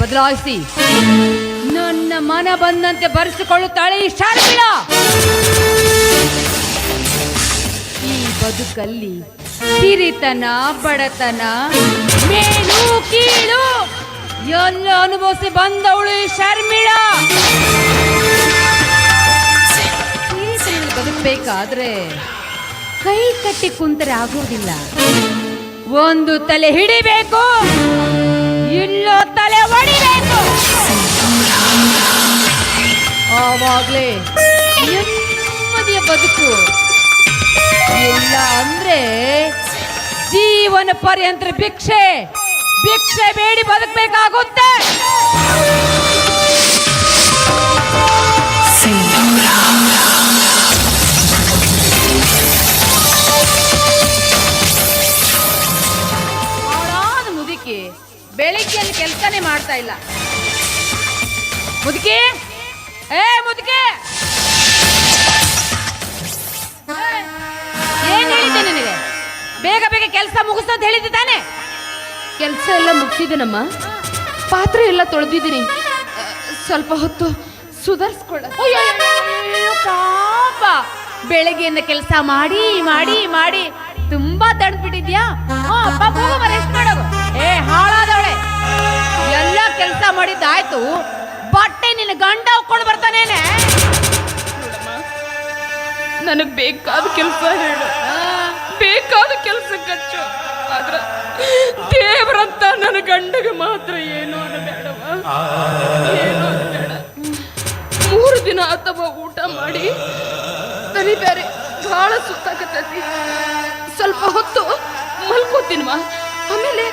ಬದಲಾಯಿಸಿ. ನನ್ನ ಮನ ಬಂದಂತೆ ಬರೆಸಿಕೊಳ್ಳುತ್ತಾಳೆ ಈ ಶಾರ್ಮಿಳ ಈ ಬದುಕಲ್ಲಿ ಸಿರಿತನ ಬಡತನ, ಮೇಲು ಕೀಳು ಎಲ್ಲ ಅನುಭವಿಸಿ ಬಂದವಳು ಈ ಶರ್ಮಿಳ. ಬದುಕಬೇಕಾದ್ರೆ ಕೈ ಕಟ್ಟಿ ಕುಂತರೆ ಆಗೋದಿಲ್ಲ ಒಂದು ತಲೆ ಹಿಡಿಬೇಕು ಇಲ್ಲೋ ತಲೆ ಹೊಡಿಬೇಕು. ಆವಾಗ್ಲೇ ನೆಮ್ಮದಿಯ ಬದುಕು. ಇಲ್ಲ ಅಂದ್ರೆ ಜೀವನ ಪರ್ಯಂತರ ಭಿಕ್ಷೆ. ಭಿಕ್ಷೆ ಬೇಡಿ ಬದುಕಬೇಕಾಗುತ್ತೆ. ಬೇಗ ಬೇಗ ಕೆಲಸ ಮುಗಿಸು ಅಂತ ಹೇಳಿದ್ದಾನೆ. ತಾನೆ ಕೆಲಸ ಎಲ್ಲ ಮುಗಿಸಿದನಮ್ಮ? ಪಾತ್ರೆ ಎಲ್ಲ ತೊಳೆದಿದ್ದೀನಿ. ಸ್ವಲ್ಪ ಹೊತ್ತು ಸುಧಾರಿಸ್ಕೊಳ್ಳ ಪಾಪ. ಬೆಳಗ್ಗೆಯಿಂದ ಕೆಲಸ ಮಾಡಿ ಮಾಡಿ ಮಾಡಿ. ತುಂಬಾ ಬಿಟ್ಟಿದ್ಯಾ ಪಾಪ ರೆಸ್ಟ್ ಮಾಡೋದು. ಏ ಹಾಳಾದವಳೆ. ಎಲ್ಲ ಕೆಲಸ ಮಾಡಿದ್ದಾಯ್ತು. ಬಟ್ಟೆ ನಿನ್ನ ಗಂಡ ಹಾಕೊಂಡು ಬರ್ತಾನೇನೆ ನನಗ್ ಬೇಕಾದ ಕೆಲಸ ಹೇಳು. ಬೇಕಾದ ಕೆಲಸ ಕಚ್ಚು ಆದ್ರ ದೇವರಂತ ನನ್ನ ಗಂಡಗೆ ಮಾತ್ರ ಏನು ಮೂರು ದಿನ ಅಥವಾ ಊಟ ಮಾಡಿ. ತಲೆ ಬೇರೆ ಬಹಳ ಸುತ್ತಾಕತ್ತೈತಿ ಸ್ವಲ್ಪ ಹೊತ್ತು ಮಲ್ಕೋತೀನಿವಾ. ಆಮೇಲೆ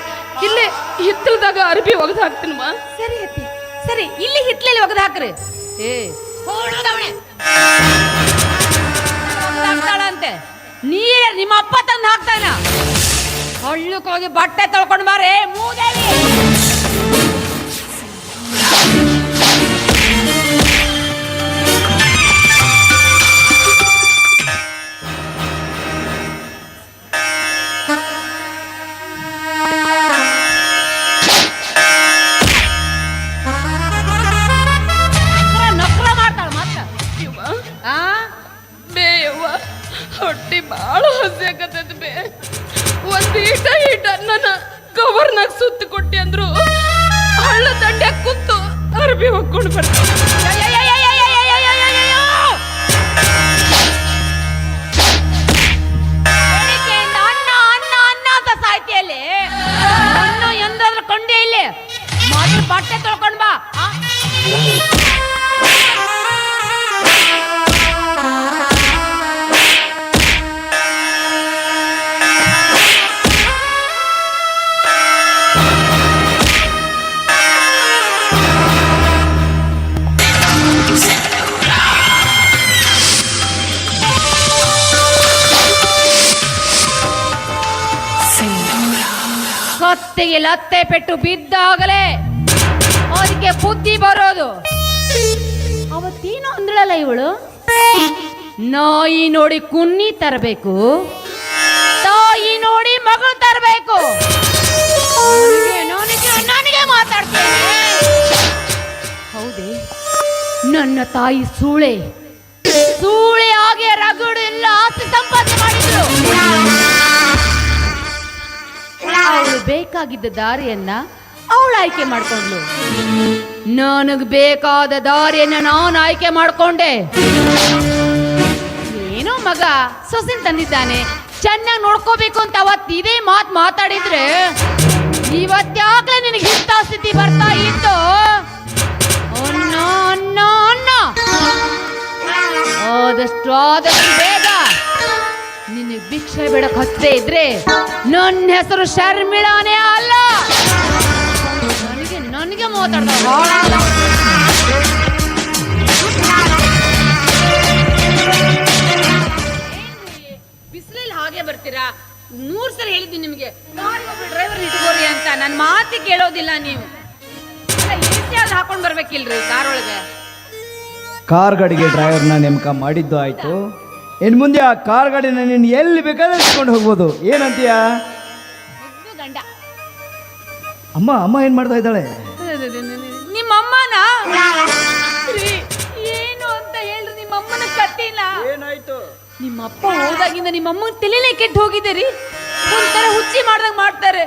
ಇಲ್ಲೇ ಹಿತ್ತಲದಾಗ ಅರ್ಬಿ ಒಗೆದು ಹಾಕ್ತೀನಮ್ಮ ಸರಿ ಅತ್ತಿ. ಸರಿ, ಇಲ್ಲಿ ಹಿತ್ತಲಲ್ಲಿ ಒಗೆದು ಹಾಕ್ರಿ. ಏ ಅಂತೆ ನೀರೇ ನಿಮ್ಮ ಅಪ್ಪ ತಂದು ಹಾಕ್ತಾನ? ಹೋಗಿ ಬಟ್ಟೆ ತೊಳ್ಕೊಂಡು ಬಾರೇ ಮೂದೇವಿ! ಅರ್ಬಿ ಕತ್ತಿಗೆ ಲತ್ತೆ ಪೆಟ್ಟು ಬಿದ್ದಾಗಲೇ ಅದಕ್ಕೆ ಬುದ್ಧಿ ಬರೋದು. ಅವತ್ತೇನು ಅಂದ್ಳಲ್ಲ ಇವಳು? ನಾಯಿ ನೋಡಿ ಕುನ್ನಿ ತರಬೇಕು, ತಾಯಿ ನೋಡಿ ಮಗಳು ತರಬೇಕು. ನನಗೆ ಹೌದೇ? ನನ್ನ ತಾಯಿ ಸೂಳೆ. ಸೂಳೆ ಆಗಿ ರಗಡು ಇಲ್ಲ ಆಸ್ತಿ ಸಂಪಾದನೆ ಬೇಕಾಗಿದ್ದ ದಾರಿಯನ್ನ ಅವಳು ಆಯ್ಕೆ ಮಾಡ್ಕೊಂಡ್ಲು ನನಗ್ ಬೇಕಾದ ದಾರಿಯನ್ನ ನಾನು ಆಯ್ಕೆ ಮಾಡ್ಕೊಂಡೆ. ಏನೋ ಮಗ ಸೊಸಿನ್ ತಂದಿದ್ದಾನೆ. ಚೆನ್ನಾಗಿ ನೋಡ್ಕೋಬೇಕು ಅಂತ ಅವತ್ತು ಇದೇ ಮಾತು ಮಾತಾಡಿದ್ರೆ ಇವತ್ತಾಗ್ಲೇ ನಿನಗೆ ಇಂಥ ಸ್ಥಿತಿ ಬರ್ತಾ ಇತ್ತು? ಆದಷ್ಟು ಆದಷ್ಟು ಭಿಕ್ಷೆ ಬೇಡಕ್ ಹಚ್ಚದೆ ಇದ್ರೆ ನನ್ನ ಹೆಸರು ಶರ್ಮಿಳಾನೇ ಅಲ್ಲ. ನನಗೆ ನನಗೆ ಮಾತಾಡ್ದ ಬಿಸಿಲಲ್ಲಿ ಹಾಗೆ ಬರ್ತೀರಾ? ಮೂರ್ ಸಲ ಹೇಳಿದ್ದೀನಿ ನಿಮಗೆ. ಡ್ರೈವರ್ ಇಟ್ಕೋರಿ ಅಂತ. ನನ್ನ ಮಾತಿ ಕೇಳೋದಿಲ್ಲ ನೀವು. ಹಾಕೊಂಡ್ ಬರ್ಬೇಕಿಲ್ರಿ ಕಾರ್ ಒಳಗೆ ಕಾರ್ ಗಡಿಗೆ ಡ್ರೈವರ್ನ ನೇಮಕ ಮಾಡಿದ್ದು ಆಯಿತು. ಇನ್ನು ಮುಂದೆ ಆ ಕಾರ್ ಗಾಡಿನ ನೀನು ಎಲ್ಲಿ ಬೇಕಾದ್ರೆ ಇಟ್ಕೊಂಡು ಹೋಗ್ಬೋದು. ಏನಂತೀಯ? ಮುದ್ದು ಗಂಡ. ಅಮ್ಮ ಅಮ್ಮ ಏನು ಮಾಡ್ತಾ ಇದ್ದಾಳೆ? ರೀ, ಏನು ಅಂತ ಹೇಳ್ರಿ ನಿಮ್ಮ ಅಮ್ಮನ ಕತ್ತಿನ? ಏನಾಯ್ತು? ನಿಮ್ಮಪ್ಪ ಹೋದಾಗಿಂದ ನಿಮ್ಮಮ್ಮ ತಲೆನೇ ಕೆಟ್ಟು ಹೋಗಿದೆ ರೀ. ಒಂಥರ ಹುಚ್ಚಿ ಮಾಡ್ದಂಗ್ ಮಾಡ್ತಾರೆ.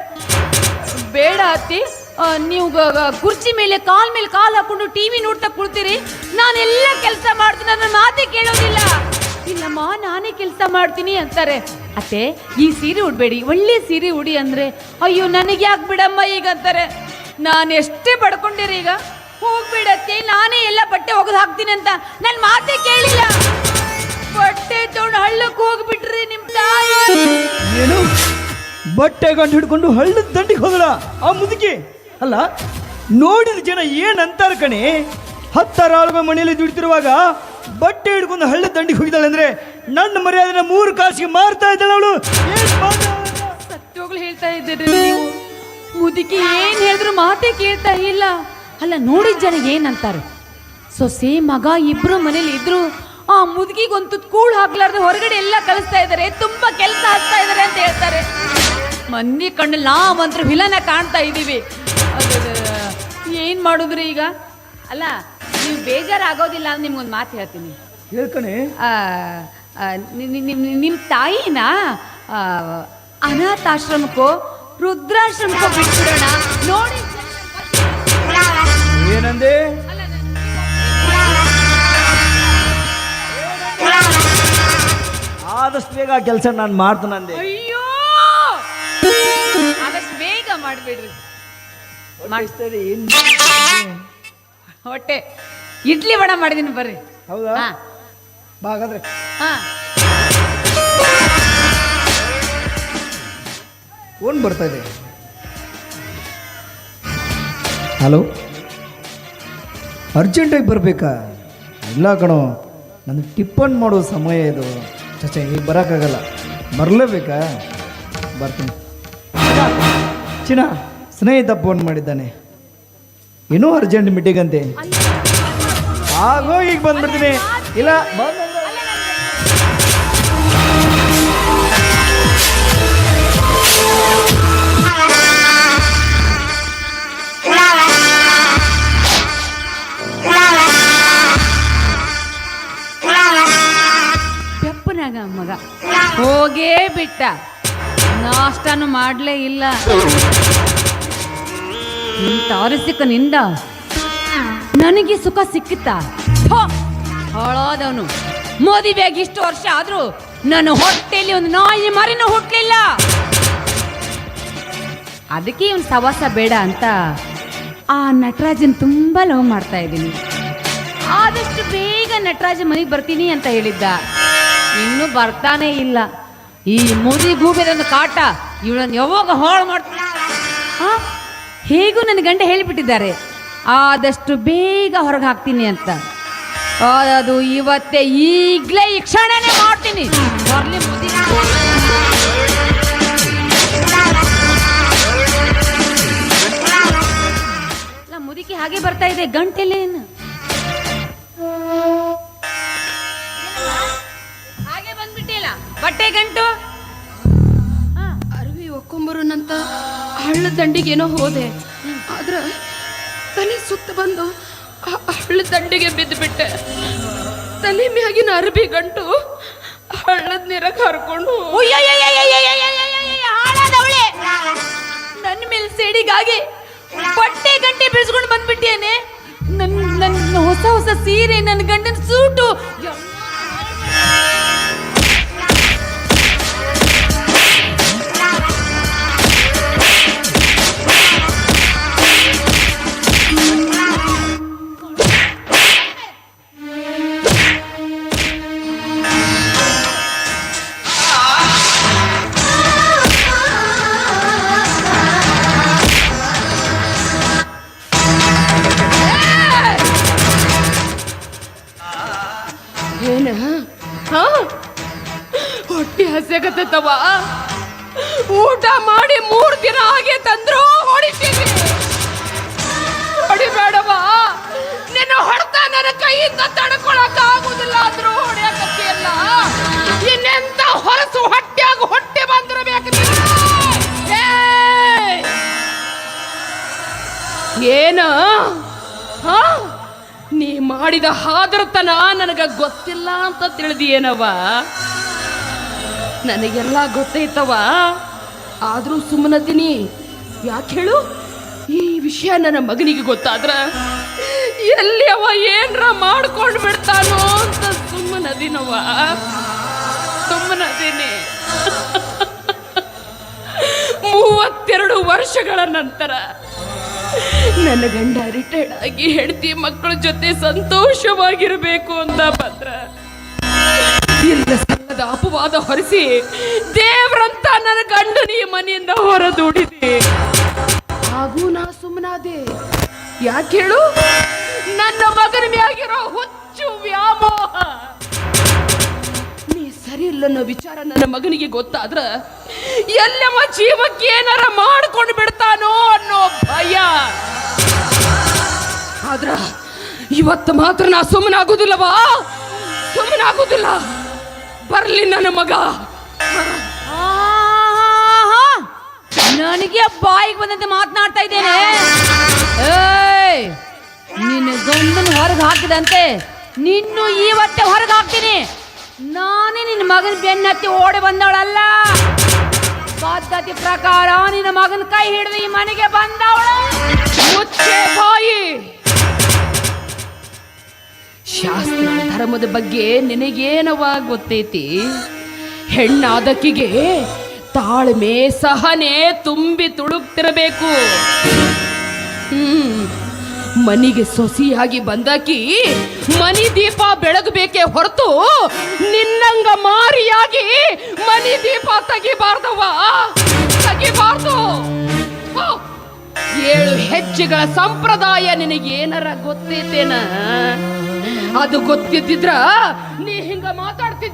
ಬೇಡ ಅತ್ತಿ ಆ, ನೀವು ಗ- ಗ- ಕುರ್ಚಿ ಮೇಲೆ ಕಾಲ್ ಮೇಲೆ ಕಾಲ್ ಹಾಕೊಂಡು ಟಿವಿ ನೋಡ್ತಾ ಕುಳ್ತೀರಿ. ನಾನೆಲ್ಲ ಕೆಲಸ ಮಾಡ್ತೀನಿ ನನ್ನ ಮಾತೇ ಕೇಳೋದಿಲ್ಲ. ಇಲ್ಲಮ್ಮ, ನಾನೇ ಕೆಲಸ ಮಾಡ್ತೀನಿ ಅಂತಾರೆ. ಅತ್ತೆ, ಈ ಸೀರೆ ಉಡ್ಬೇಡಿ, ಒಳ್ಳೆ ಸೀರೆ ಉಡಿ ಅಂದ್ರೆ ಅಯ್ಯೋ, ನನಗೆ ಯಾಕೆ ಬಿಡಮ್ಮ ಈಗ ಅಂತಾರೆ? ನಾನು ಎಷ್ಟೇ ಪಡ್ಕೊಂಡಿರಿ ಈಗ ಹೋಗ್ಬಿಡತ್ತೆ ನಾನೇ ಎಲ್ಲ ಬಟ್ಟೆ ಒಗೆದು ಹಾಕ್ತೀನಿ ಅಂತ. ನನ್ನ ಮಾತೇ ಕೇಳಿಲ್ಲ. ಬಟ್ಟೆ ತೊಗೊಂಡು ಹಳ್ಳಕ್ಕೆ ಹೋಗ್ಬಿಟ್ರಿ ನಿಮ್ ತಾಯಿ. ಏನು? ಬಟ್ಟೆ ಗಂಟು ಹಿಡ್ಕೊಂಡು ಹಳ್ಳದ ದಂಡಿಗೆ ಹೋದಳ ಆ ಮುದುಕಿ? ಅಲ್ಲ, ನೋಡಿದ ಜನ ಏನಂತಾರ ಕಣೆ? ಹತ್ತಾರು ಆಳುಗಳ ಮನೆಯಲ್ಲಿ ದುಡಿತಿರುವಾಗ ಬಟ್ಟೆ ಹಿಡ್ಕೊಂಡು ಹಳ್ಳಿ ದಂಡಿಗೆ ಹೋಗಿದ್ದಾಳೆ ಅಂದ್ರೆ ನನ್ನ ಮರ್ಯಾದೆನ ಮೂರು ಕಾಸಿಗೆ ಮಾರ್ತಾ ಇದ್ದಾಳೆ ಅವಳು. ಸತ್ಯೋಗ್ಲು ಹೇಳ್ತಾ ಇದ್ದೀರಿ ಮುದುಕಿ ಏನ್ ಹೇಳಿದ್ರು ಮಾತೇ ಕೇಳ್ತಾ ಇಲ್ಲ. ಅಲ್ಲ, ನೋಡಿದ ಜನ ಏನಂತಾರೆ? ಸೊಸೆ ಮಗ ಇಬ್ರು ಮನೇಲಿ ಇದ್ರು, ಆ ಮುದುಕಿಗೊಂದು ಕೂಳು ಹಾಕ್ಲಾರ್ದೆ ಹೊರಗಡೆ ಎಲ್ಲ ಕಳಿಸ್ತಾ ಇದ್ದಾರೆ. ತುಂಬಾ ಕೆಲಸ ಆಗ್ತಾ ಇದಾರೆ ಅಂತ ಹೇಳ್ತಾರೆ. ಮಂದಿ ಕಣ್ಣಲ್ಲಿ ನಾವಂತ್ರ ವಿಲನ ಕಾಣ್ತಾ ಇದ್ದೀವಿ ಏನ್ ಮಾಡುದ್ರಿ ಈಗ? ಅಲ್ಲ ನೀವು ಬೇಜಾರಾಗೋದಿಲ್ಲ ಅಂತ ನಿಮ್ಗೊಂದು ಮಾತು ಹೇಳ್ತೀನಿ. ಹೇಳ್ಕಣೆ ಆ, ಆ, ನಿ- ನಿ- ನಿಮ್ ನಿಮ್ಮ ತಾಯಿನ ಆ, ಅನಾಥಾಶ್ರಮಕ್ಕೋ ರುದ್ರಾಶ್ರಮಕ್ಕೋ ಬಿಟ್ಬಿಡೋಣ. ನೋಡಿ. ಏನಂದೆ? ಆದಷ್ಟು ಬೇಗ ಆ ಕೆಲಸ ನಾನು ಮಾಡ್ತಾನಂದೆ ಅಯ್ಯೋ! ಆದಷ್ಟು ಬೇಗ ಮಾಡ್ಬಿಡ್ರಿ. ಏನು ಹೊಟ್ಟೆ. ಇಡ್ಲಿ ವಡ ಮಾಡಿದೀನಿ ಬರ್ರಿ. ಹೌದಾ? ಹಾ. ಹಾ. ಫೋನ್ ಬರ್ತಾ ಇದೆ. ಹಲೋ? ಅರ್ಜೆಂಟಾಗಿ ಬರಬೇಕಾ? ಇಲ್ಲ ಕಣೋ ನನಗೆ ಟಿಪ್ಪನ್ ಮಾಡೋ ಸಮಯ ಇದು. ಚಚೆ ಈಗ ಬರೋಕ್ಕಾಗಲ್ಲ. ಬರಲೇಬೇಕಾ? ಬರ್ತೀನಿ. ಚಿನ್ನ ಸ್ನೇಹಿತ ಫೋನ್ ಮಾಡಿದ್ದಾನೆ. ಏನೋ ಅರ್ಜೆಂಟ್ ಮೀಟಿಂಗ್ ಅಂತೆ. ಆಗೋ ಈಗ ಬಂದ್ಬಿಡ್ತೀನಿ. ಇಲ್ಲ ಬೆಪ್ಪನಾಗ ಮಗ. ಹೋಗೇ ಬಿಟ್ಟ. ನಾಷ್ಟನು ಮಾಡ್ಲೇ ಇಲ್ಲ. ತಾರಿಸಿಕನಿಂದ ನನಗೆ ಸುಖ ಸಿಕ್ಕಿತಾ ಹಾಳಾದವನು. ಬೇಗ ಇಷ್ಟು ವರ್ಷ ಆದರೂ ನನ್ನ ಹೊಟ್ಟೆಯಲ್ಲಿ ಒಂದು ನಾಯಿ ಮರಿನೂ ಹುಟ್ಟಲಿಲ್ಲ ಅದಕ್ಕೆ ಇವನ್ ಸವಾಸ ಬೇಡ ಅಂತ ಆ ನಟರಾಜನ್ ತುಂಬ ಲವ್ ಮಾಡ್ತಾ ಇದ್ದೀನಿ. ಆದಷ್ಟು ಬೇಗ ನಟರಾಜ ಮನೆಗೆ ಬರ್ತೀನಿ ಅಂತ ಹೇಳಿದ್ದ. ಇನ್ನೂ ಬರ್ತಾನೆ ಇಲ್ಲ. ಈ ಮುದಿ ಒಂದು ಕಾಟ ಇವಳನ್ನು ಯಾವಾಗ ಹಾಳು ಮಾಡ್ತಾ ಆ, ಹೇಗೂ ನನ್ನ ಗಂಡ ಹೇಳಿಬಿಟ್ಟಿದ್ದಾರೆ. ಆದಷ್ಟು ಬೇಗ ಹೊರಗೆ ಹಾಕ್ತೀನಿ ಅಂತ. ಅದು ಇವತ್ತೇ ಈಗಲೇ ಈ ಕ್ಷಣನೇ ಮಾಡ್ತೀನಿ. ಮುದುಕಿ ಹಾಗೆ ಬರ್ತಾ ಇದೆ ಗಂಟೆಲೇನು ಹಾಗೆ ಬಂದ್ಬಿಟ್ಟಿಲ್ಲ. ಬಟ್ಟೆ ಗಂಟು? ಅರವಿ ಒಕ್ಕೊಂಬರು ನಂತ ಹಳ್ಳ ಏನೋ ಹೋದೆ. ತಲೆ ಸುತ್ತ ಬಂದು ಹಳ್ಳ ದಂಡಿಗೆ ಬಿದ್ದುಬಿಟ್ಟೆ ತಲೆ ಮ್ಯಾಗಿನ ಅರಬಿ ಗಂಟು ಹಳ್ಳದ ನೀರಕ್ಕೆ ಹರ್ಕೊಂಡು ಹಾಳಾದವಳೆ ನನ್ನ ಮೇಲೆ ಸಿಡಿಗಾಗಿ ಬಟ್ಟೆ ಗಂಟೆ ಬಿಡಿಸ್ಕೊಂಡು ಬಂದ್ಬಿಟ್ಟಿಯೇನೆ ನನ್ನ ನನ್ನ ಹೊಸ ಹೊಸ ಸೀರೆ ನನ್ನ ಗಂಡನ ಸೂಟು ಹೊಟ್ಟೆ ಹಸ್ಯಾಗತ್ತವ ಊಟ ಮಾಡಿ ಮೂರು ದಿನ ಹಾಗೆ ತಂದ್ರು ಹೊಡಿತೀನಿ. ಹೊಡಿಬೇಡವ. ನಿನ್ನ ಹೊಡೆತ ನನ್ನ ಕೈಯಿಂದ ತಡ್ಕೊಳಕ ಆಗುದಿಲ್ಲ ಅಂದ್ರು ಹೊಡೆಯಕತ್ತಿಯಲ್ಲ. ಇನ್ನೆಂತ ಹೊರಸು ಹೊಟ್ಟೆಯಾಗ ಹೊಟ್ಟೆ ಬಂದಿರಬೇಕು ಏನ? ಹಾ? ನೀ ಮಾಡಿದ ಹಾದ್ರತನ ನನಗ ಗೊತ್ತಿಲ್ಲ ಅಂತ ತಿಳಿದಿಯೇನವ ನನಗೆಲ್ಲ ಗೊತ್ತೈತವ ಆದರೂ ಸುಮ್ಮನತೀನಿ ಯಾಕೆ ಹೇಳು? ಈ ವಿಷಯ ನನ್ನ ಮಗನಿಗೆ ಗೊತ್ತಾದ್ರ ಎಲ್ಲಿ ಅವ ಏನರ ಮಾಡ್ಕೊಂಡು ಬಿಡ್ತಾನೋ ಅಂತ ಸುಮ್ಮನದಿನವ ಸುಮ್ಮನದೀನಿ ಮೂವತ್ತೆರಡು ವರ್ಷಗಳ ನಂತರ ನನ್ನ ಗಂಡ ರಿಟೈರ್ಡ್ ಆಗಿ ಹೆಂಡತಿ ಮಕ್ಕಳ ಜೊತೆ ಸಂತೋಷವಾಗಿರಬೇಕು ಅಂತ ಬಂದ್ರ ಅಪವಾದ ಹೊರಿಸಿ ದೇವ್ರಂತ ನನ್ನ ಗಂಡನ ಈ ಮನೆಯಿಂದ ಹೊರದೂಡಿದೆ. ಹಾಗೂ ನಾ ಸುಮ್ಮನಾದೆ ಯಾಕೆ ಹೇಳು? ನನ್ನ ಮಗನ ಮ್ಯಾಗಿರೋ ಹುಚ್ಚು ವ್ಯಾಮೋಹ. ನೀ ಸರಿ ಇಲ್ಲ ಅನ್ನೋ ವಿಚಾರ ನನ್ನ ಮಗನಿಗೆ ಗೊತ್ತಾದ್ರ ಎಲ್ಲಮ್ಮ ಜೀವಕ್ಕೆ ಏನಾರ ಮಾಡ್ಕೊಂಡು ಬಿಡ್ತಾನೋ ಅನ್ನೋ ಭಯ. ಆದ್ರ ಇವತ್ತು ಮಾತ್ರ ನಾ ಸುಮ್ಮನಾಗುದಿಲ್ಲವಾ ಸುಮ್ಮನಾಗುದಿಲ್ಲ ಬರ್ಲಿ ನನ್ನ ಮಗ. ಆಹಾಹಾ. ನನಗೆ ಬಾಯಿಗೆ ಬಂದಂತೆ ಮಾತನಾಡ್ತಾ ಇದ್ದೇನೆ. ಏಯ್, ನಿನ್ನ ಗಂಡನ ಹೊರಗೆ ಹಾಕಿದಂತೆ ನಿನ್ನು ಇವತ್ತೇ ಹೊರಗೆ ಹಾಕ್ತೀನಿ. ನಾನೇ ನಿನ್ನ ಮಗನ ಬೆನ್ನತ್ತಿ ಓಡಿ ಬಂದವಳಲ್ಲ. ಪದ್ಧತಿ ಪ್ರಕಾರ ನಿನ್ನ ಮಗನ ಕೈ ಹಿಡಿದು ಈ ಮನೆಗೆ ಬಂದವಳು. ಮುಚ್ಚೆ ಬಾಯಿ. ಶಾಸ್ತ್ರ ಧರ್ಮದ ಬಗ್ಗೆ ನಿನಗೇನವ ಗೊತ್ತೈತಿ ಹೆಣ್ಣಾದಕ್ಕಿಗೆ ತಾಳ್ಮೆ ಸಹನೆ ತುಂಬಿ ತುಳುಕ್ತಿರಬೇಕು. ಮನಿಗೆ ಸೊಸಿಯಾಗಿ ಬಂದಾಕಿ ಮನಿ ದೀಪ ಬೆಳಗಬೇಕೇ ಹೊರತು ನಿನ್ನಂಗ ಮಾರಿಯಾಗಿ ಮನಿ ದೀಪ ತೆಗಿಬಾರ್ದವ ತೆಗಿಬಾರ್ದು. ಏಳು ಹೆಜ್ಜೆಗಳ ಸಂಪ್ರದಾಯ ನಿನಗೇನರ ಗೊತ್ತೈತೇನ? ಅದು ಗೊತ್ತಿದ್ದಿದ್ರ ನೀ ಹಿಂಗ ಮಾತಾಡ್ತಿದ್ದ